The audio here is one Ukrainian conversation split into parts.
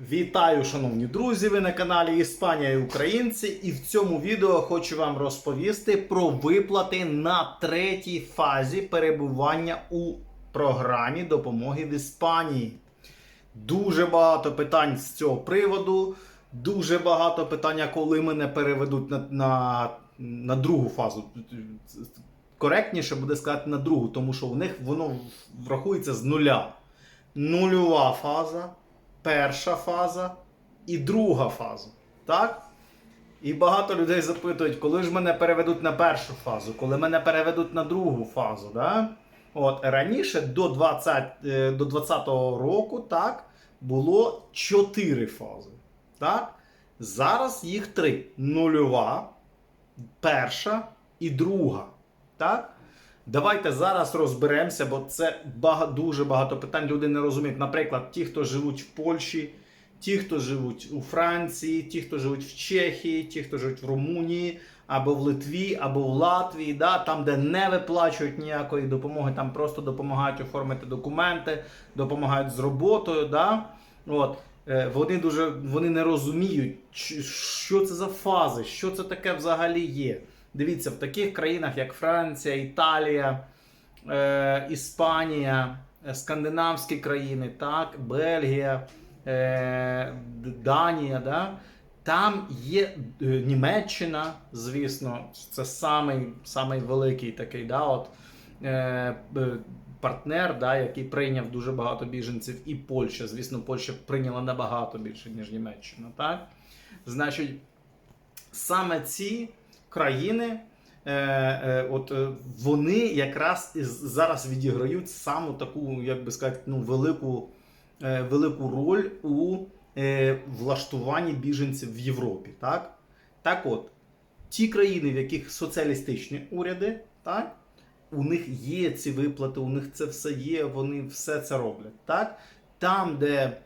Вітаю, шановні друзі! Ви на каналі Іспанія і Українці, і в цьому відео хочу вам розповісти про виплати на третій фазі перебування у програмі допомоги в Іспанії. Дуже багато питань з цього приводу. Дуже багато питання, коли мене переведуть на, на, на другу фазу. Коректніше буде сказати на другу, тому що у них воно врахується з нуля. Нульова фаза, перша фаза і друга фаза. Так? І багато людей запитують, коли ж мене переведуть на першу фазу, коли мене переведуть на другу фазу. Да? От, раніше до 20, е, до 20-го року так, було 4 фази. Так? Зараз їх три: нульова, перша і друга. Так? Давайте зараз розберемося, бо це бага, дуже багато питань. Люди не розуміють. Наприклад, ті, хто живуть в Польщі, ті, хто живуть у Франції, ті, хто живуть в Чехії, ті, хто живуть в Румунії, або в Литві, або в Латвії, да, там, де не виплачують ніякої допомоги, там просто допомагають оформити документи, допомагають з роботою. Да? От. Е, Вони дуже вони не розуміють, що це за фази, що це таке взагалі є. Дивіться, в таких країнах, як Франція, Італія, е, Іспанія, е, скандинавські країни, так, Бельгія, е, Данія, да, там є е, Німеччина, звісно, це самий, самий великий такий да, от, е, партнер, да, який прийняв дуже багато біженців, і Польща. Звісно, Польща прийняла набагато більше, ніж Німеччина. Так? Значить, саме ці країни, е, е, от е, вони якраз зараз відіграють саму таку, як би сказати, ну, велику, велику роль у влаштуванні біженців в Європі. Так? так от, ті країни, в яких соціалістичні уряди, так? у них є ці виплати, у них це все є, вони все це роблять. Так? Там, де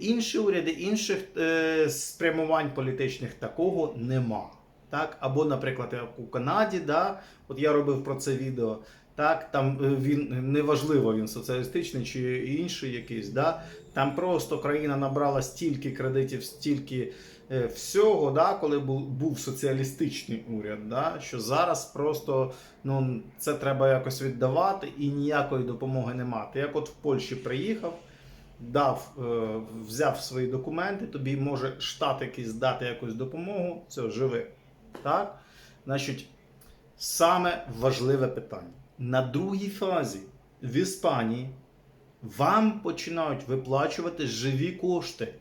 інші уряди, інших е, спрямувань політичних такого нема. Так? Або, наприклад, як у Канаді, да? от я робив про це відео. Так, там е, він неважливо, він соціалістичний чи інший якийсь. Да? Там просто країна набрала стільки кредитів, стільки е, всього, да, коли був, був соціалістичний уряд, да, що зараз просто ну, це треба якось віддавати і ніякої допомоги не мати. Як от в Польщі приїхав, дав, е, взяв свої документи, тобі може штат якийсь дати якусь допомогу, все, живи. Так? Значить, саме важливе питання. На другій фазі в Іспанії вам починають виплачувати живі кошти,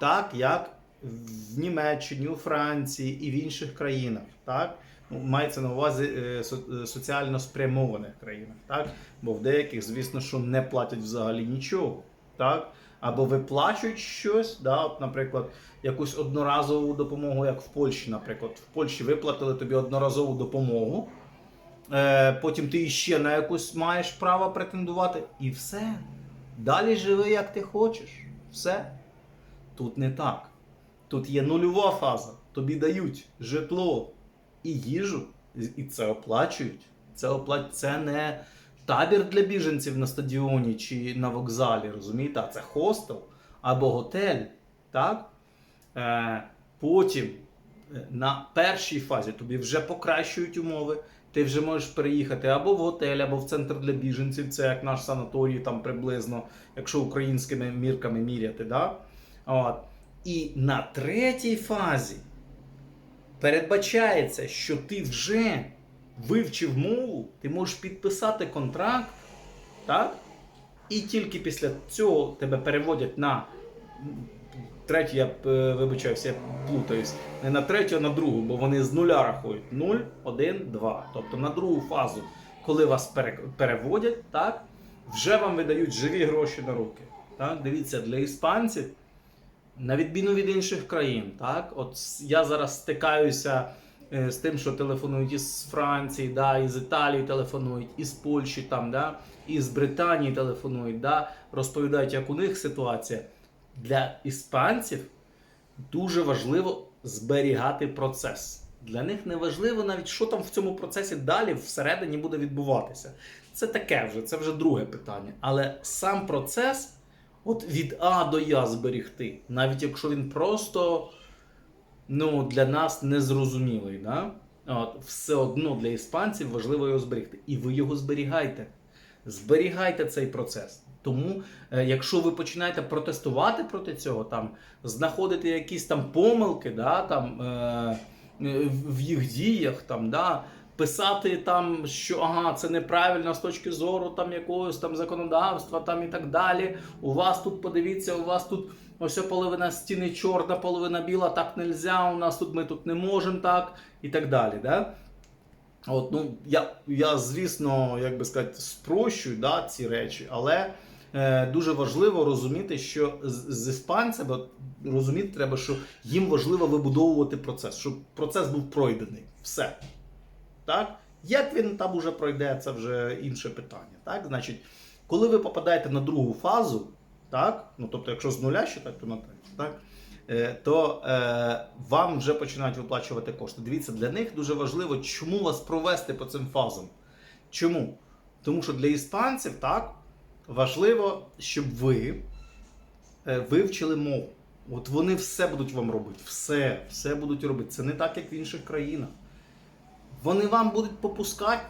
так як в Німеччині, у Франції і в інших країнах. Так? Ну, Мається на увазі е, е, соціально спрямованих країнах. Так? Бо в деяких, звісно, що не платять взагалі нічого. Так? Або виплачують щось, да? От, наприклад, якусь одноразову допомогу, як в Польщі, наприклад. В Польщі виплатили тобі одноразову допомогу. Е, потім ти іще на якусь маєш право претендувати, і все. Далі живи, як ти хочеш. Все. Тут не так. Тут є нульова фаза. Тобі дають житло і їжу, і це оплачують. Це оплат... це не табір для біженців на стадіоні чи на вокзалі, розумієте? А це хостел або готель. Так? Е, потім е, на першій фазі тобі вже покращують умови. Ти вже можеш переїхати або в готель, або в центр для біженців, це як наш санаторій, там приблизно, якщо українськими мірками міряти. Да? От. І на третій фазі передбачається, що ти вже вивчив мову, ти можеш підписати контракт, так? і тільки після цього тебе переводять на третю, я е, вибачаюся, я плутаюсь, не на третю, а на другу, бо вони з нуля рахують 0, 1, 2. Тобто на другу фазу, коли вас переводять, так, вже вам видають живі гроші на руки. Так? Дивіться, для іспанців, на відміну від інших країн, так, от я зараз стикаюся з тим, що телефонують із Франції, да, із Італії телефонують, із Польщі, там, да, із Британії телефонують, да, розповідають, як у них ситуація. Для іспанців дуже важливо зберігати процес. Для них не важливо навіть, що там в цьому процесі далі всередині буде відбуватися. Це таке вже, це вже друге питання. Але сам процес от від А до Я зберігти, навіть якщо він просто ну, для нас незрозумілий. Да? От, все одно для іспанців важливо його зберігти. І ви його зберігайте. Зберігайте цей процес. Тому, е, якщо ви починаєте протестувати проти цього, там, знаходити якісь там помилки да, там, е, е, в їх діях, там, да, писати там, що ага, це неправильно з точки зору там, якогось там законодавства там, і так далі. У вас тут, подивіться, у вас тут ось половина стіни чорна, половина біла, так нельзя, у нас тут ми тут не можемо так, і так далі. Да? От, ну, я, я, звісно, як би сказати, спрощую да, ці речі, але е, дуже важливо розуміти, що з, з іспанцями розуміти треба, що їм важливо вибудовувати процес, щоб процес був пройдений. Все. Так? Як він там уже пройде, це вже інше питання. Так? Значить, коли ви попадаєте на другу фазу, так? Ну, тобто, якщо з нуля так, то на так? Е, то е, вам вже починають виплачувати кошти. Дивіться, для них дуже важливо, чому вас провести по цим фазам. Чому? Тому що для іспанців так важливо, щоб ви е, вивчили мову. От вони все будуть вам робити. Все, все будуть робити. Це не так, як в інших країнах. Вони вам будуть попускати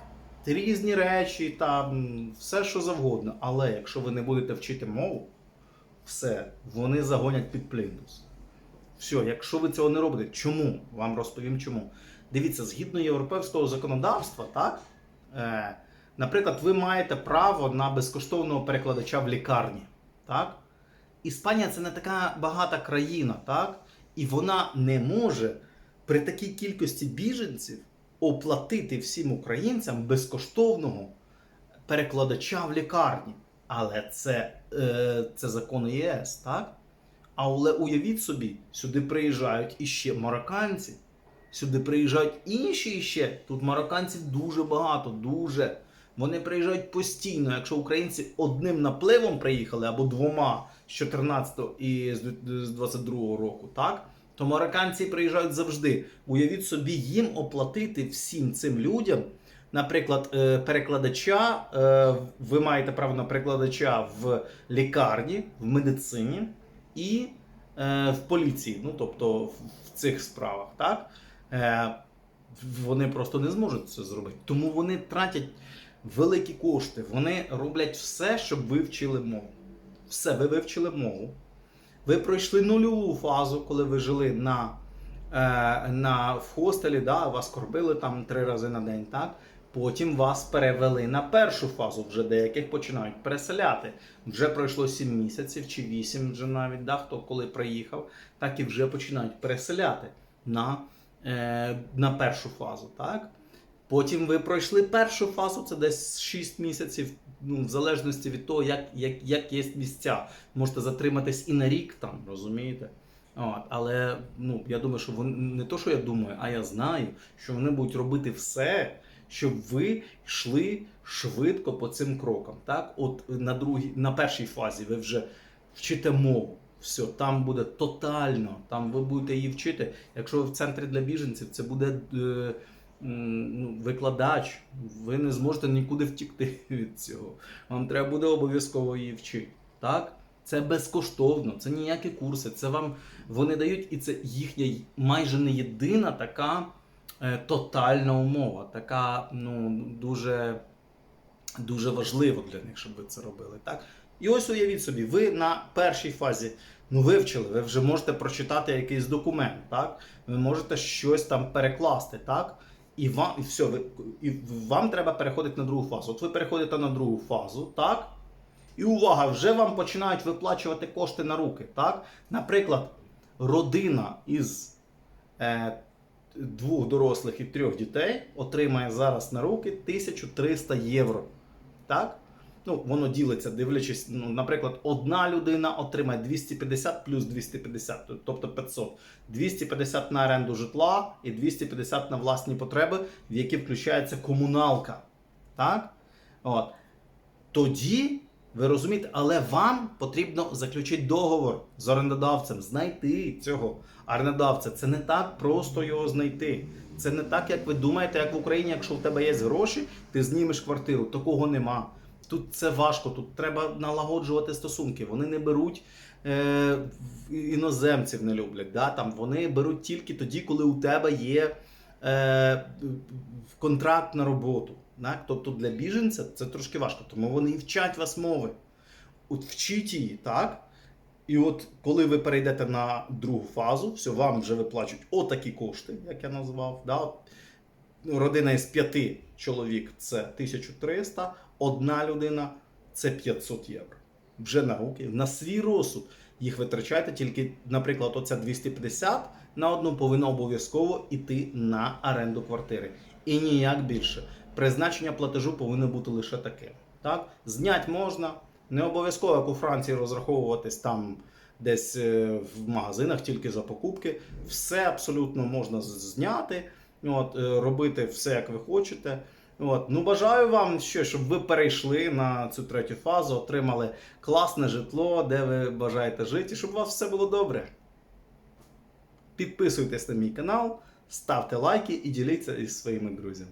різні речі, там, все що завгодно. Але якщо ви не будете вчити мову, все, вони загонять під плінтус. Все, якщо ви цього не робите, чому? Вам розповім чому. Дивіться, згідно європейського законодавства, так? Е, наприклад, ви маєте право на безкоштовного перекладача в лікарні. Так? Іспанія це не така багата країна, так? І вона не може при такій кількості біженців оплатити всім українцям безкоштовного перекладача в лікарні. Але це, це закони ЄС, так? Але уявіть собі, сюди приїжджають іще марокканці, сюди приїжджають інші іще. Тут марокканців дуже багато, дуже. Вони приїжджають постійно. Якщо українці одним напливом приїхали або двома з 14 і з 22 року, так? То марокканці приїжджають завжди. Уявіть собі, їм оплатити всім цим людям. Наприклад, е, перекладача, е, ви маєте право на перекладача в лікарні, в медицині і е, в поліції, ну тобто в, цих справах, так? Вони просто не зможуть це зробити. Тому вони тратять великі кошти. Вони роблять все, щоб ви вчили мову. Все, ви вивчили мову. Ви пройшли нульову фазу, коли ви жили на, на в хостелі, да, вас кормили там три рази на день, так? Потім вас перевели на першу фазу, вже деяких починають переселяти. Вже пройшло 7 місяців чи 8 вже навіть, да, хто коли приїхав, так і вже починають переселяти на, е, на першу фазу. Так? Потім ви пройшли першу фазу, це десь 6 місяців, ну, в залежності від того, як, як, як є місця. Можете затриматись і на рік там, розумієте? От, але ну, я думаю, що вони не то, що я думаю, а я знаю, що вони будуть робити все, щоб ви йшли швидко по цим крокам. Так, от на другій, на першій фазі ви вже вчите мову. Все, там буде тотально, там ви будете її вчити. Якщо ви в центрі для біженців, це буде е, ну, викладач. Ви не зможете нікуди втікти від цього. Вам треба буде обов'язково її вчити. Так? Це безкоштовно, це ніякі курси. Це вам вони дають, і це їхня майже не єдина така тотальна умова, така ну, дуже, дуже важлива для них, щоб ви це робили. Так? І ось уявіть собі, ви на першій фазі ну, вивчили, ви вже можете прочитати якийсь документ, так? ви можете щось там перекласти. так? І вам, і все, ви, і вам треба переходити на другу фазу. От ви переходите на другу фазу, так? І увага, вже вам починають виплачувати кошти на руки. Так? Наприклад, родина із е, двох дорослих і трьох дітей отримає зараз на руки 1300 євро. Так? Ну, воно ділиться, дивлячись, ну, наприклад, одна людина отримає 250 плюс 250, тобто 500. 250 на оренду житла і 250 на власні потреби, в які включається комуналка. Так? От. Тоді, ви розумієте, але вам потрібно заключити договор з орендодавцем, знайти цього орендодавця. Це не так просто його знайти. Це не так, як ви думаєте, як в Україні, якщо в тебе є гроші, ти знімеш квартиру. Такого нема. тут це важко, тут треба налагоджувати стосунки. Вони не беруть е, іноземців, не люблять. Да? Там, вони беруть тільки тоді, коли у тебе є е, контракт на роботу. Так? Тобто для біженця це трошки важко, тому вони і вчать вас мови. От вчіть її, так? І от коли ви перейдете на другу фазу, все, вам вже виплачують отакі кошти, як я назвав. Да? Родина із п'яти чоловік це 1300, одна людина це 500 євро. Вже на руки, на свій розсуд. Їх витрачайте тільки, наприклад, оця 250 на одну повинна обов'язково йти на оренду квартири. І ніяк більше. Призначення платежу повинно бути лише таке. Так? Знять можна, не обов'язково, як у Франції, розраховуватись там десь е, в магазинах тільки за покупки. Все абсолютно можна зняти, от, е, робити все, як ви хочете. От. Ну, бажаю вам що, щоб ви перейшли на цю третю фазу, отримали класне житло, де ви бажаєте жити, щоб у вас все було добре. Підписуйтесь на мій канал, ставте лайки і діліться із своїми друзями.